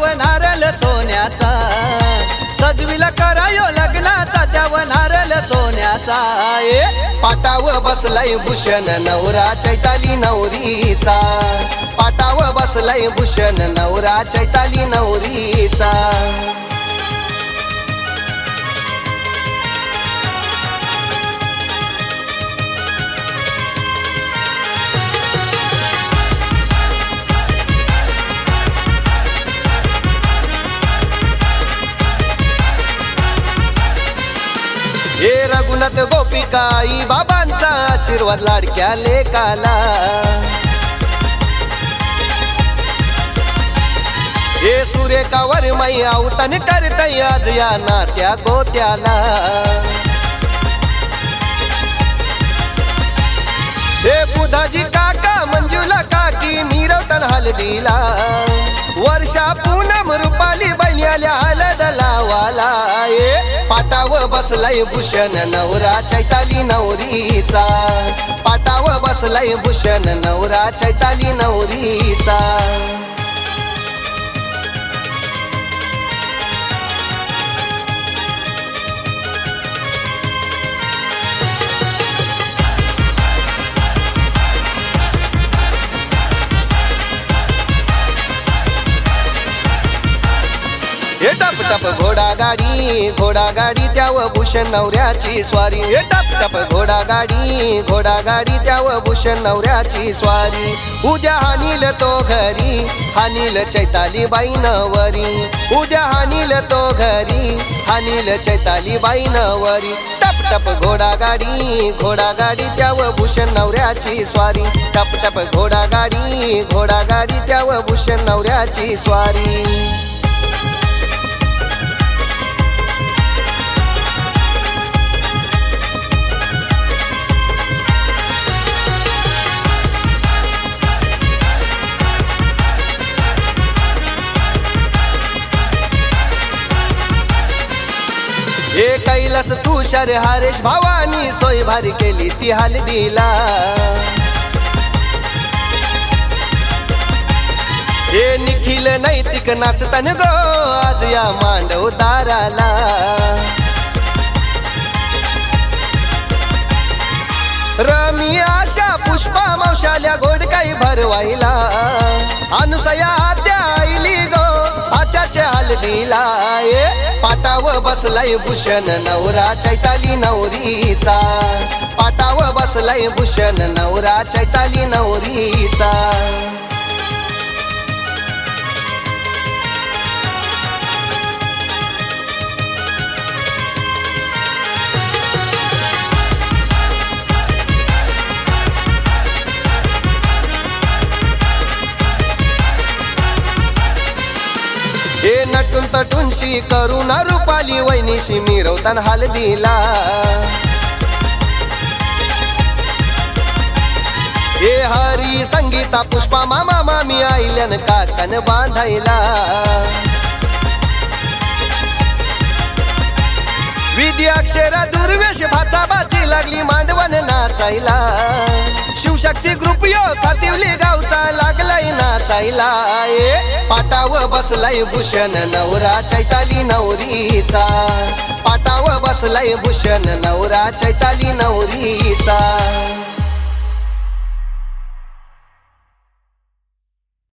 त्याव नारळ सोन्याचा. सजविला करायो लग्नाचा त्याव नारळ सोन्याचा. ए पाटाव बसलाय भूषण नवरा चैताली नवरीचा. पाटाव बसलाय भूषण नवरा चैताली नवरीचा. हे रघुनाथ गोपिका आई बाबांचा आशीर्वाद लाडक्या लेकाला. हे सुरेखा माई आवतन करतय आज या नात्या गोत्याला. हे बुधाजी काका मंजुला काकी मिरवतन हलदीला वर्षा पूनम रुपाली बहिणी आल्या हलद लावाला ए पाटाव बसलाय भूषण नवरा चैताली नवरीचा. पाटाव बसलाय भूषण नवरा चैताली नवरीचा. हे टप टप घोडा गाडी घोडा गाडी त्याव भूषण नवऱ्याची स्वारी. हे टप टप घोडा गाडी घोडा गाडी त्याव भूषण नवऱ्याची स्वारी. उद्या हानील तो घरी हानील चैताली बाई नवरी उद्या हानील तो घरी हानील चैताली बाई नवरी टप टप घोडा गाडी घोडा गाडी त्याव भूषण नवऱ्याची स्वारी. टप टप घोडा गाडी घोडा गाडी त्याव भूषण नवऱ्याची स्वारी. कैलास तुषार हरेश भावानी सोय भारी केली ती हलदीला. हे निखिल नैतिक नाचतन गो आज या मांडव ताराला रमी आशा पुष्पा मावशाल्या गोडकाई भरवाईला अनुसया त्या आईली गो आचाच्या हलदीला. ए पाटाव बसलाय भूषण नवरा चैताली नवरीचा. पाटाव बसलाय भूषण नवरा चैताली नवरीचा. नटून करुणा करून रुपाली वैनीशी मिरवतान हाल दिला. हे हरी संगीता पुष्पा मामा मामी आईल्यान काकन बांधायला. विद्याक्षरा दुर्वेश भाचा भाची लागली मांडवन नाचायला. शिवशक्ती ग्रुप यो खातिवली गावचा लागलाय नाचायला. पाटाव बसलाय भूषण नवरा चैताली नवरीचा. पाटाव बसलाय भूषण नवरा चैताली नवरीचा.